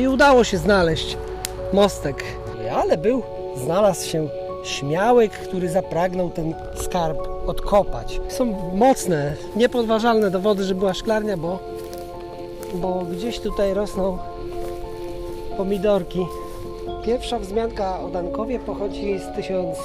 I udało się znaleźć mostek. Ale był, znalazł się śmiałek, który zapragnął ten skarb odkopać. Są mocne, niepodważalne dowody, że była szklarnia, bo, bo gdzieś tutaj rosną pomidorki. Pierwsza wzmianka o Dankowie pochodzi z 1000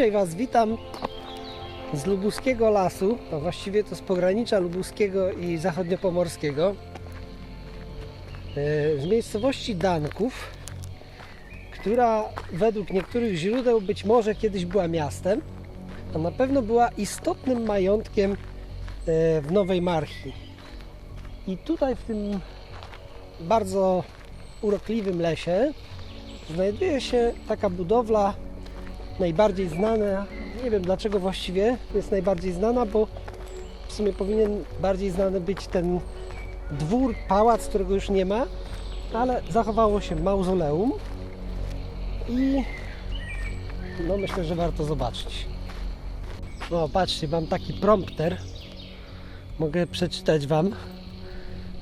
Dzisiaj Was witam z lubuskiego lasu, a właściwie to z pogranicza lubuskiego i zachodniopomorskiego, e, z miejscowości Danków, która według niektórych źródeł być może kiedyś była miastem, a na pewno była istotnym majątkiem e, w Nowej Marchi. I tutaj w tym bardzo urokliwym lesie znajduje się taka budowla najbardziej znana. Nie wiem dlaczego właściwie jest najbardziej znana, bo w sumie powinien bardziej znany być ten dwór, pałac, którego już nie ma, ale zachowało się mauzoleum i no myślę, że warto zobaczyć. No patrzcie, mam taki prompter. Mogę przeczytać Wam,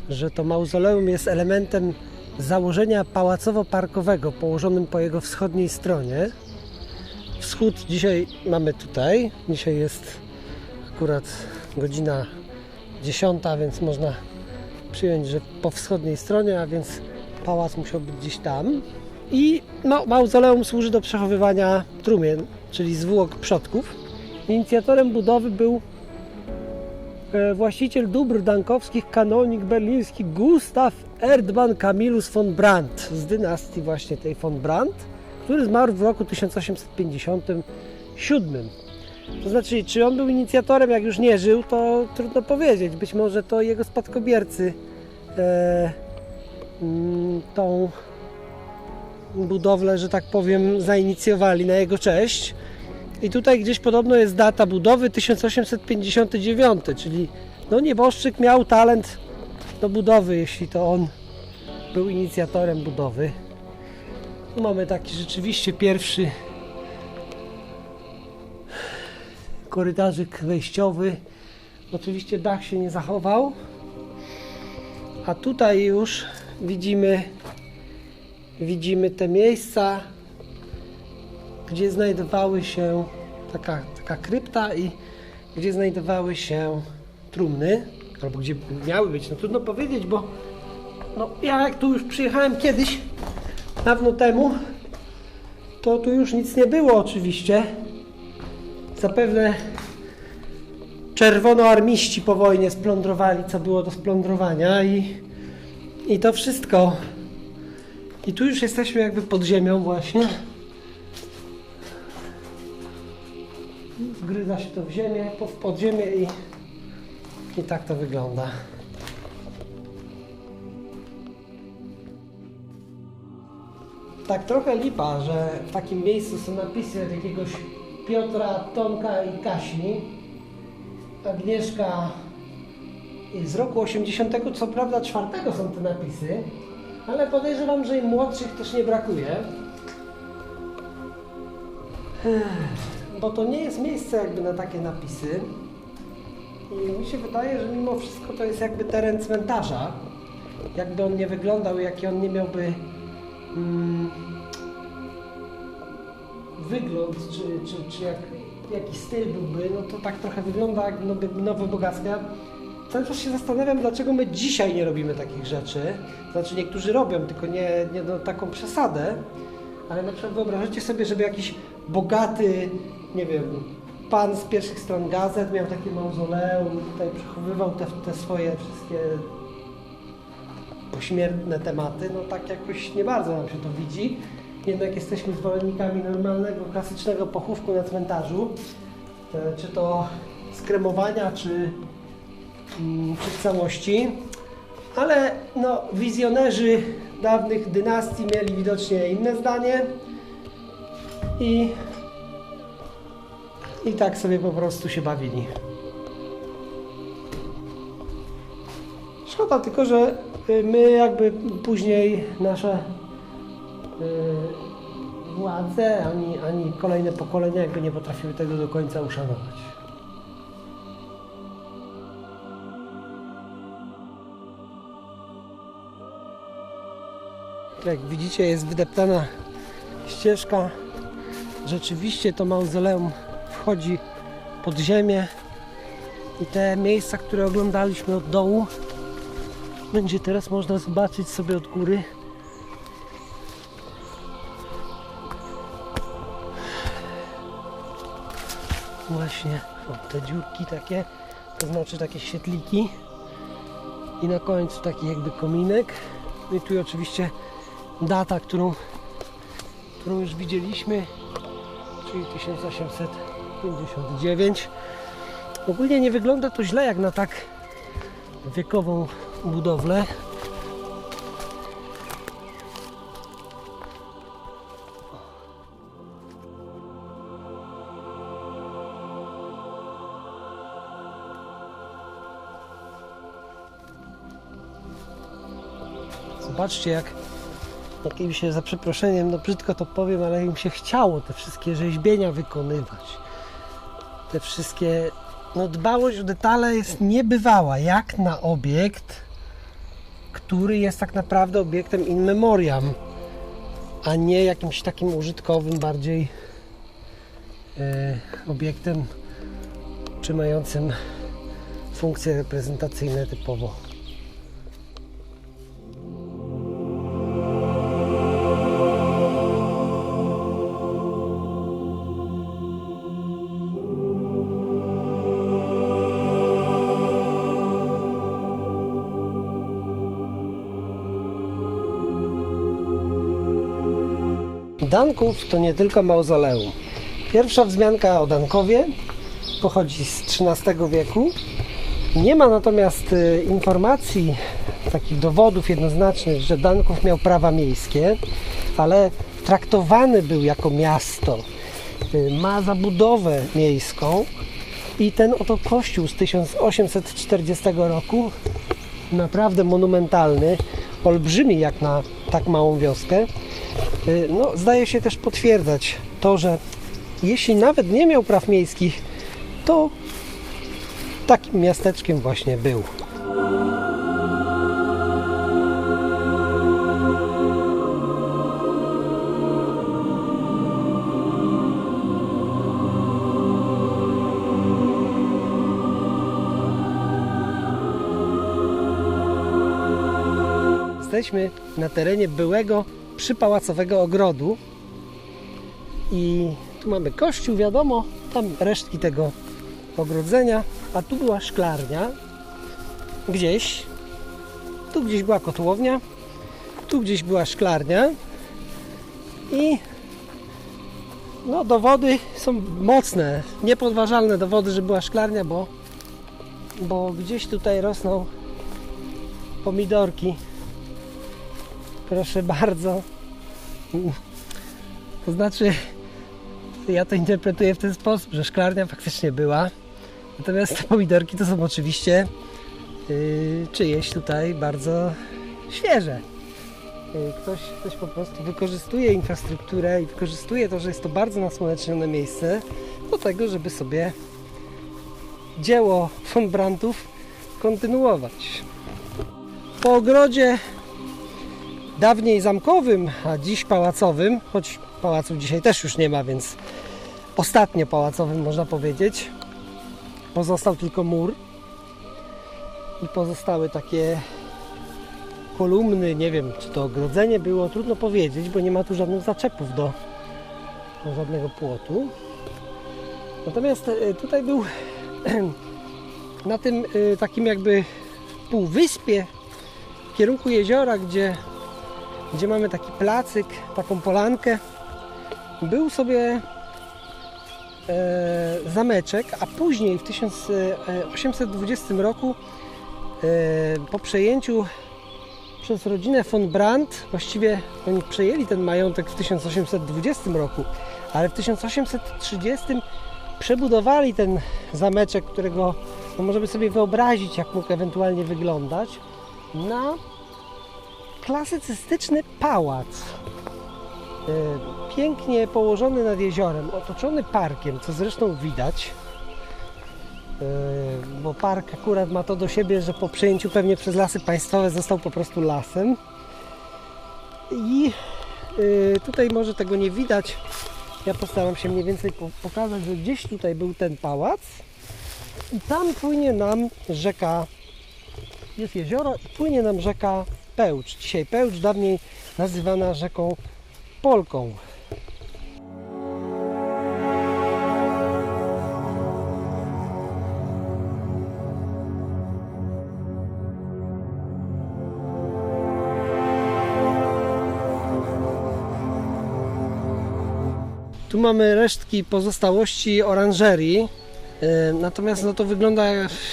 że to mauzoleum jest elementem założenia pałacowo-parkowego położonym po jego wschodniej stronie. Wschód dzisiaj mamy tutaj. Dzisiaj jest akurat godzina 10, więc można przyjąć, że po wschodniej stronie, a więc pałac musiał być gdzieś tam. I no, mauzoleum służy do przechowywania trumien, czyli zwłok przodków. Inicjatorem budowy był e, właściciel dóbr dankowskich, kanonik berliński Gustav Erdmann Camillus von Brandt z dynastii właśnie tej von Brandt który zmarł w roku 1857. To znaczy, czy on był inicjatorem, jak już nie żył, to trudno powiedzieć. Być może to jego spadkobiercy e, mm, tą budowlę, że tak powiem, zainicjowali na jego cześć. I tutaj gdzieś podobno jest data budowy 1859, czyli no nieboszczyk miał talent do budowy, jeśli to on był inicjatorem budowy. Mamy taki rzeczywiście pierwszy korytarzyk wejściowy. Oczywiście dach się nie zachował. A tutaj już widzimy widzimy te miejsca, gdzie znajdowały się taka, taka krypta i gdzie znajdowały się trumny, albo gdzie miały być. No trudno powiedzieć, bo no, ja jak tu już przyjechałem kiedyś, dawno temu, to tu już nic nie było oczywiście. Zapewne czerwonoarmiści po wojnie splądrowali, co było do splądrowania i, i to wszystko. I tu już jesteśmy jakby pod ziemią właśnie. Wgryza się to w ziemię, po- w podziemie i, i tak to wygląda. Tak trochę lipa, że w takim miejscu są napisy od jakiegoś Piotra, Tomka i Kasi. Agnieszka z roku 80, co prawda czwartego są te napisy, ale podejrzewam, że i młodszych też nie brakuje. Bo to nie jest miejsce jakby na takie napisy. I mi się wydaje, że mimo wszystko to jest jakby teren cmentarza. Jakby on nie wyglądał, jaki on nie miałby mm, wygląd, czy, czy, czy jak, jaki styl byłby, no to tak trochę wygląda jak no, jakby nowe bogactwa. Cały czas się zastanawiam, dlaczego my dzisiaj nie robimy takich rzeczy. Znaczy niektórzy robią, tylko nie, nie na taką przesadę. Ale na przykład wyobrażacie sobie, żeby jakiś bogaty, nie wiem, pan z pierwszych stron gazet miał takie mauzoleum, tutaj przechowywał te, te swoje wszystkie pośmiertne tematy, no tak jakoś nie bardzo nam się to widzi. Jednak jesteśmy zwolennikami normalnego, klasycznego pochówku na cmentarzu. E, Czy to skremowania, czy, mm, czy w całości. Ale no, wizjonerzy dawnych dynastii mieli widocznie inne zdanie. I, I tak sobie po prostu się bawili. Szkoda tylko, że my jakby później nasze y, władze, ani, ani kolejne pokolenia jakby nie potrafiły tego do końca uszanować. Jak widzicie jest wydeptana ścieżka. Rzeczywiście to mauzoleum wchodzi pod ziemię i te miejsca, które oglądaliśmy od dołu będzie teraz można zobaczyć sobie od góry. Właśnie o, te dziurki takie, to znaczy takie świetliki i na końcu taki jakby kominek. No i tu oczywiście data, którą, którą już widzieliśmy, czyli 1859. Ogólnie nie wygląda to źle jak na tak wiekową budowlę. Zobaczcie jak, jak im się za przeproszeniem, no brzydko to powiem, ale im się chciało te wszystkie rzeźbienia wykonywać. Te wszystkie no dbałość o detale jest niebywała, jak na obiekt, który jest tak naprawdę obiektem in memoriam, a nie jakimś takim użytkowym, bardziej e, obiektem czy mającym funkcje reprezentacyjne typowo. Danków to nie tylko mauzoleum. Pierwsza wzmianka o Dankowie pochodzi z XIII wieku. Nie ma natomiast y, informacji, takich dowodów jednoznacznych, że Danków miał prawa miejskie, ale traktowany był jako miasto. Y, Ma zabudowę miejską i ten oto kościół z 1840 roku, naprawdę monumentalny, olbrzymi jak na tak małą wioskę, no, zdaje się też potwierdzać to, że jeśli nawet nie miał praw miejskich, to takim miasteczkiem właśnie był. Jesteśmy na terenie byłego przypałacowego ogrodu. I tu mamy kościół, wiadomo, tam resztki tego ogrodzenia, a tu była szklarnia. Gdzieś, tu gdzieś była kotłownia, tu gdzieś była szklarnia. I no dowody są mocne, niepodważalne dowody, że była szklarnia, bo, bo gdzieś tutaj rosną pomidorki Proszę bardzo. To znaczy, ja to interpretuję w ten sposób, że szklarnia faktycznie była. Natomiast te pomidorki to są oczywiście yy, czyjeś tutaj bardzo świeże. Yy, ktoś, ktoś po prostu wykorzystuje infrastrukturę i wykorzystuje to, że jest to bardzo nasłonecznione miejsce do tego, żeby sobie dzieło von Brandtów kontynuować. Po ogrodzie dawniej zamkowym, a dziś pałacowym, choć pałacu dzisiaj też już nie ma, więc ostatnio pałacowym można powiedzieć. Pozostał tylko mur i pozostały takie kolumny, nie wiem czy to ogrodzenie było, trudno powiedzieć, bo nie ma tu żadnych zaczepów do, do żadnego płotu. Natomiast e, tutaj był na tym e, takim jakby półwyspie kierunku jeziora, gdzie, gdzie mamy taki placyk, taką polankę, był sobie e, zameczek, a później w 1820 roku e, po przejęciu przez rodzinę von Brandt, właściwie oni przejęli ten majątek w 1820 roku, ale w 1830 przebudowali ten zameczek, którego no możemy sobie wyobrazić, jak mógł ewentualnie wyglądać, na klasycystyczny pałac. E, Pięknie położony nad jeziorem, otoczony parkiem, co zresztą widać. E, Bo park akurat ma to do siebie, że po przejęciu pewnie przez lasy państwowe został po prostu lasem. I e, tutaj może tego nie widać. Ja postaram się mniej więcej po- pokazać, że gdzieś tutaj był ten pałac. I tam płynie nam rzeka, jest jezioro płynie nam rzeka Pełcz. Dzisiaj Pełcz, dawniej nazywana rzeką Polką. Tu mamy resztki pozostałości oranżerii. E, Natomiast no to wygląda,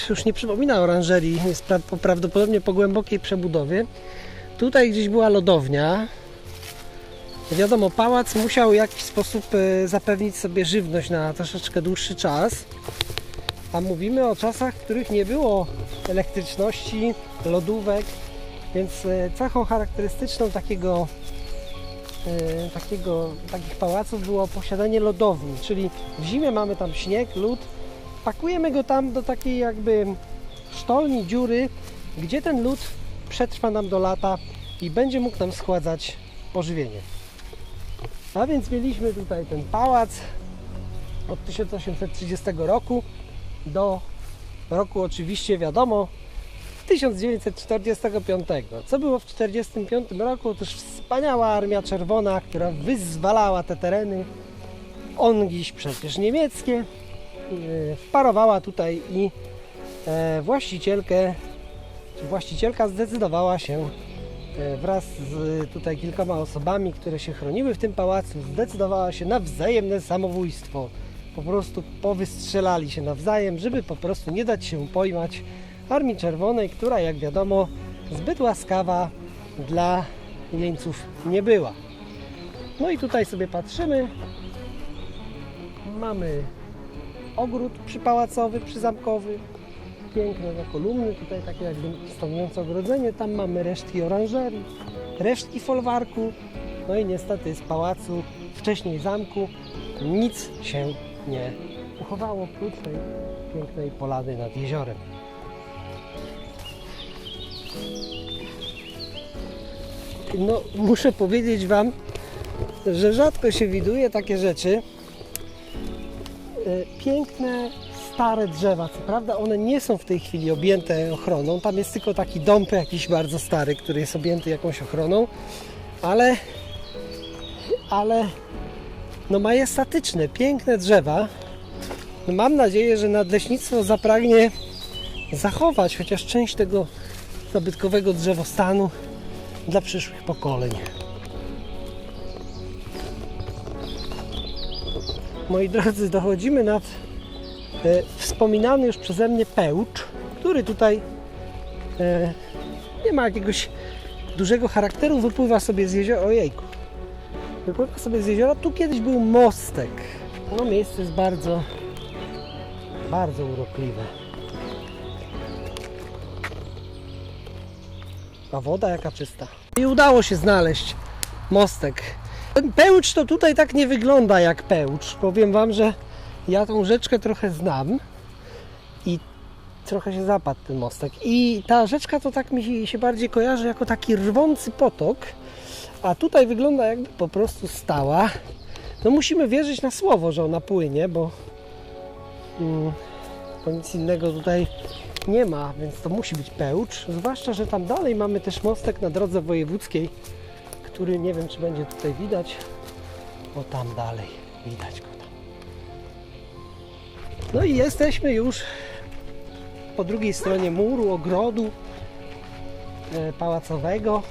już nie przypomina oranżerii, jest pra- po- prawdopodobnie po głębokiej przebudowie. Tutaj gdzieś była lodownia. Wiadomo, pałac musiał w jakiś sposób e, zapewnić sobie żywność na troszeczkę dłuższy czas. A mówimy o czasach, w których nie było elektryczności, lodówek, więc e, cechą charakterystyczną takiego takiego, takich pałaców było posiadanie lodowni, czyli w zimie mamy tam śnieg, lód, pakujemy go tam do takiej jakby sztolni, dziury, gdzie ten lód przetrwa nam do lata i będzie mógł nam schładzać pożywienie. A więc mieliśmy tutaj ten pałac od 1830 roku do roku oczywiście wiadomo 1945. Co było w 1945 roku? Otóż wspaniała Armia Czerwona, która wyzwalała te tereny, ongiś przecież niemieckie, yy, wparowała tutaj i e, właścicielkę, właścicielka zdecydowała się e, wraz z tutaj kilkoma osobami, które się chroniły w tym pałacu, zdecydowała się na wzajemne samobójstwo. Po prostu powystrzelali się nawzajem, żeby po prostu nie dać się pojmać Armii Czerwonej, która jak wiadomo zbyt łaskawa dla jeńców nie była. No i tutaj sobie patrzymy. Mamy ogród przypałacowy, przyzamkowy. Piękne te kolumny, tutaj takie jakby stanowiące ogrodzenie. Tam mamy resztki oranżerii, resztki folwarku. No i niestety z pałacu, wcześniej zamku, nic się nie uchowało oprócz tej pięknej polany nad jeziorem. No, muszę powiedzieć Wam, że rzadko się widuje takie rzeczy. E, Piękne, stare drzewa. Co prawda one nie są w tej chwili objęte ochroną. Tam jest tylko taki dąb jakiś bardzo stary, który jest objęty jakąś ochroną. Ale, ale no majestatyczne, piękne drzewa. No mam nadzieję, że nadleśnictwo zapragnie zachować chociaż część tego zabytkowego drzewostanu dla przyszłych pokoleń. Moi drodzy, dochodzimy nad e, wspominany już przeze mnie pełcz, który tutaj e, nie ma jakiegoś dużego charakteru, wypływa sobie z jeziora. Ojejku. Wypływa sobie z jeziora. Tu kiedyś był mostek. No miejsce jest bardzo, bardzo urokliwe. A woda jaka czysta. I udało się znaleźć mostek. Ten pełcz to tutaj tak nie wygląda jak pełcz. Powiem Wam, że ja tą rzeczkę trochę znam i trochę się zapadł ten mostek. I ta rzeczka to tak mi się bardziej kojarzy jako taki rwący potok, a tutaj wygląda jakby po prostu stała. No musimy wierzyć na słowo, że ona płynie, bo, mm, bo nic innego tutaj nie ma, więc to musi być pełcz. Zwłaszcza, że tam dalej mamy też mostek na drodze wojewódzkiej, który nie wiem, czy będzie tutaj widać, bo tam dalej widać go tam. No i jesteśmy już po drugiej stronie muru, ogrodu. e, pałacowego.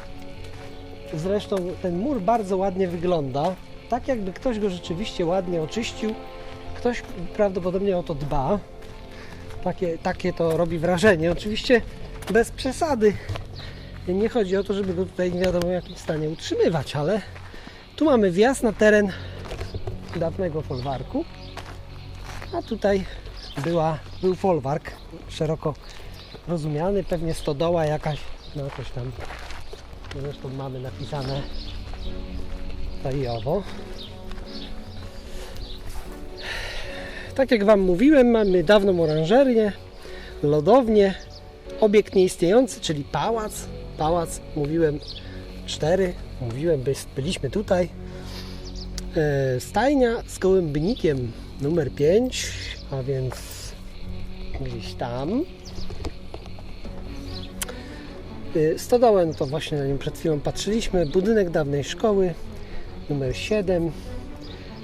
Zresztą ten mur bardzo ładnie wygląda. Tak jakby ktoś go rzeczywiście ładnie oczyścił. Ktoś prawdopodobnie o to dba. Takie, takie to robi wrażenie. Oczywiście bez przesady. Nie chodzi o to, żeby go tutaj nie wiadomo w jakim stanie utrzymywać, ale tu mamy wjazd na teren dawnego folwarku. A tutaj była, był folwark szeroko rozumiany, pewnie stodoła jakaś, no jakoś tam, zresztą mamy napisane i owo. Tak jak Wam mówiłem, mamy dawną oranżerię, lodownię, obiekt nieistniejący, czyli pałac. Pałac, mówiłem, cztery, mówiłem, by- byliśmy tutaj. E, Stajnia z gołębnikiem numer 5, a więc gdzieś tam. Stodołę, no to właśnie na nim przed chwilą patrzyliśmy. Budynek dawnej szkoły numer 7.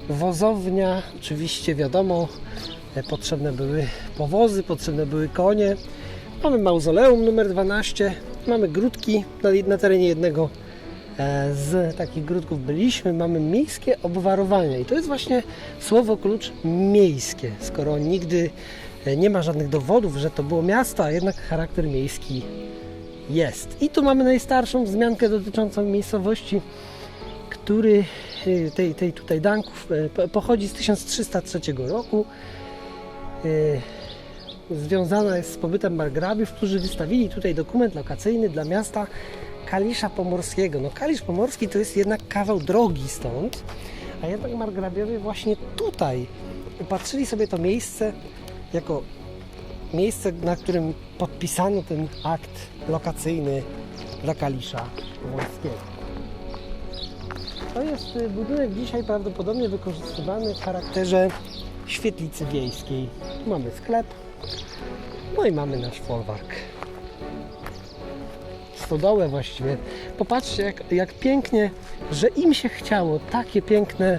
Wozownia, oczywiście wiadomo, e, potrzebne były powozy, potrzebne były konie. Mamy mauzoleum numer 12. Mamy grudki na, na terenie jednego e, z takich grudków byliśmy. Mamy miejskie obwarowania i to jest właśnie słowo klucz miejskie. Skoro nigdy e, nie ma żadnych dowodów, że to było miasto, a jednak charakter miejski jest. I tu mamy najstarszą wzmiankę dotyczącą miejscowości, który y, tej, tej tutaj Danków po- pochodzi z 1303 roku. Związana jest z pobytem margrabiów, którzy wystawili tutaj dokument lokacyjny dla miasta Kalisza Pomorskiego. No Kalisz Pomorski to jest jednak kawał drogi stąd, a jednak margrabiowie właśnie tutaj upatrzyli sobie to miejsce jako miejsce, na którym podpisano ten akt lokacyjny dla Kalisza Pomorskiego. To jest y, budynek dzisiaj prawdopodobnie wykorzystywany w charakterze świetlicy wiejskiej. Tu mamy sklep, no i mamy nasz folwark. Stodołę właściwie. Popatrzcie jak, jak pięknie, że im się chciało takie piękne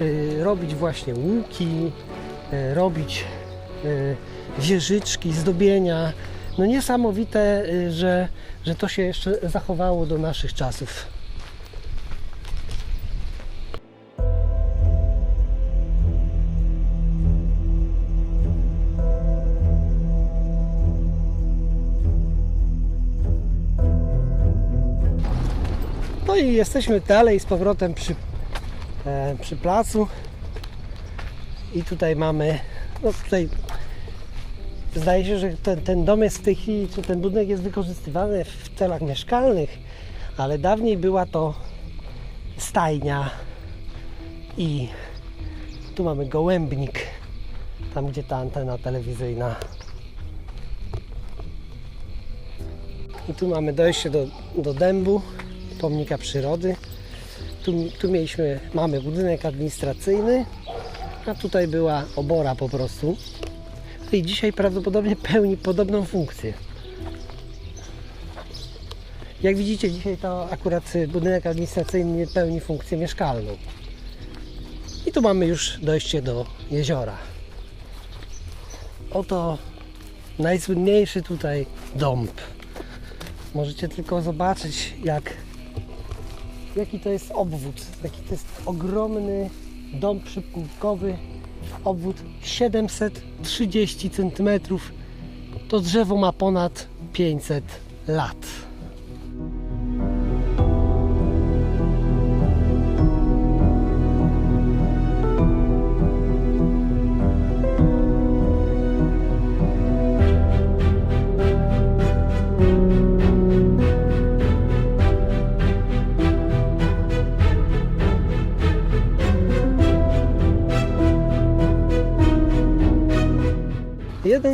y, robić właśnie łuki, y, robić y, wieżyczki, zdobienia. No niesamowite, y, że, że to się jeszcze zachowało do naszych czasów. I jesteśmy dalej z powrotem przy, e, przy placu. I tutaj mamy, no tutaj zdaje się, że ten, ten dom jest w tej chwili, czy ten budynek jest wykorzystywany w celach mieszkalnych, ale dawniej była to stajnia i tu mamy gołębnik, tam gdzie ta antena telewizyjna. I tu mamy dojście do, do dębu, pomnika przyrody. Tu, tu mieliśmy, mamy budynek administracyjny, a tutaj była obora po prostu. I dzisiaj prawdopodobnie pełni podobną funkcję. Jak widzicie, dzisiaj to akurat budynek administracyjny pełni funkcję mieszkalną. I tu mamy już dojście do jeziora. Oto najsłynniejszy tutaj dąb. Możecie tylko zobaczyć, jak, jaki to jest obwód. Jaki to jest ogromny dąb przypływkowy. Obwód 730 cm. To drzewo ma ponad 500 lat.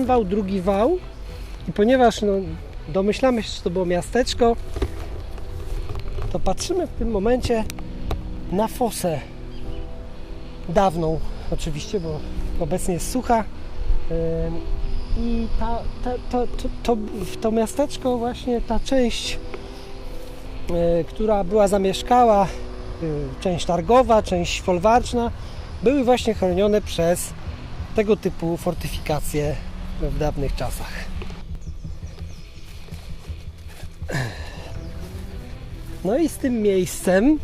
Wał, drugi wał. I ponieważ no, domyślamy się, że to było miasteczko, to patrzymy w tym momencie na fosę dawną, oczywiście, bo obecnie jest sucha. I ta, ta, to, to, to, to miasteczko, właśnie ta część, y, która była zamieszkała, y, część targowa, część folwarczna, były właśnie chronione przez tego typu fortyfikacje w dawnych czasach. No i z tym miejscem,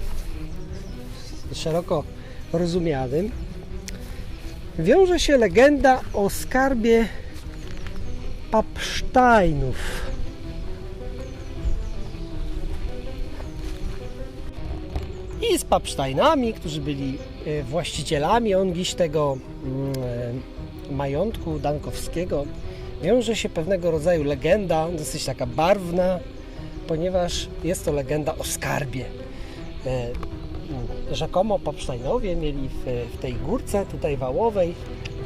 szeroko rozumianym, wiąże się legenda o skarbie Papsteinów. I z Papsteinami, którzy byli e, właścicielami ongiś tego mm, e, majątku dankowskiego, wiąże się pewnego rodzaju legenda, dosyć taka barwna, ponieważ jest to legenda o skarbie. E, Rzekomo Papsteinowie mieli w, w tej górce tutaj wałowej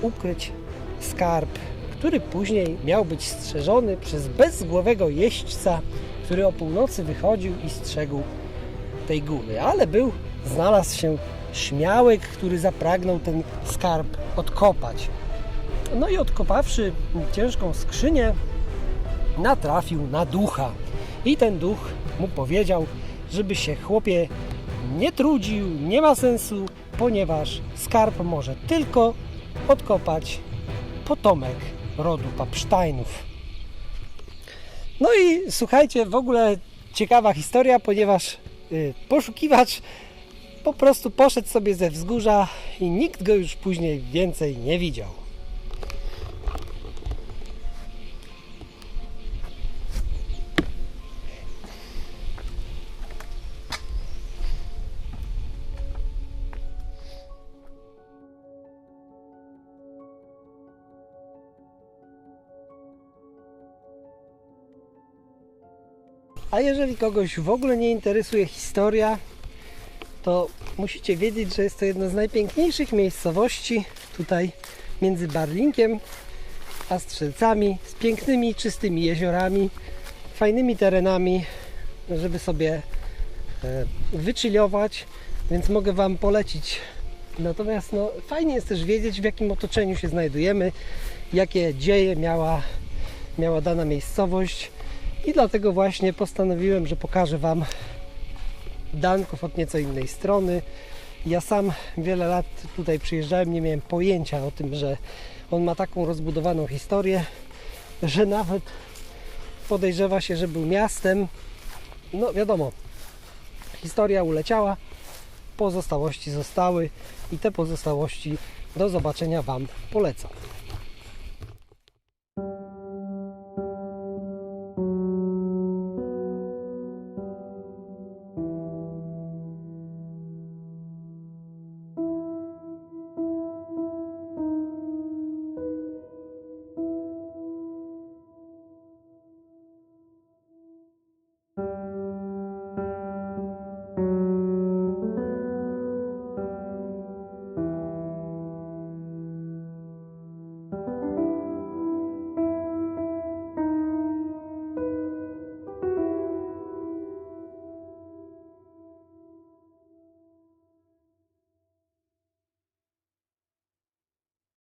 ukryć skarb, który później miał być strzeżony przez bezgłowego jeźdźca, który o północy wychodził i strzegł tej góry. Ale był, znalazł się śmiałek, który zapragnął ten skarb odkopać. No i odkopawszy ciężką skrzynię, natrafił na ducha. I ten duch mu powiedział, żeby się chłopie nie trudził, nie ma sensu, ponieważ skarb może tylko odkopać potomek rodu Papsteinów. No i słuchajcie, w ogóle ciekawa historia, ponieważ y, poszukiwacz po prostu poszedł sobie ze wzgórza i nikt go już później więcej nie widział. Jeżeli kogoś w ogóle nie interesuje historia, to musicie wiedzieć, że jest to jedna z najpiękniejszych miejscowości tutaj między Barlinkiem a Strzelcami, z pięknymi, czystymi jeziorami, fajnymi terenami, żeby sobie e, wychillować, więc mogę Wam polecić. Natomiast no, fajnie jest też wiedzieć, w jakim otoczeniu się znajdujemy, jakie dzieje miała, miała dana miejscowość. I dlatego właśnie postanowiłem, że pokażę Wam Danków od nieco innej strony. Ja sam wiele lat tutaj przyjeżdżałem, nie miałem pojęcia o tym, że on ma taką rozbudowaną historię, że nawet podejrzewa się, że był miastem. No wiadomo, historia uleciała, pozostałości zostały i te pozostałości do zobaczenia Wam polecam.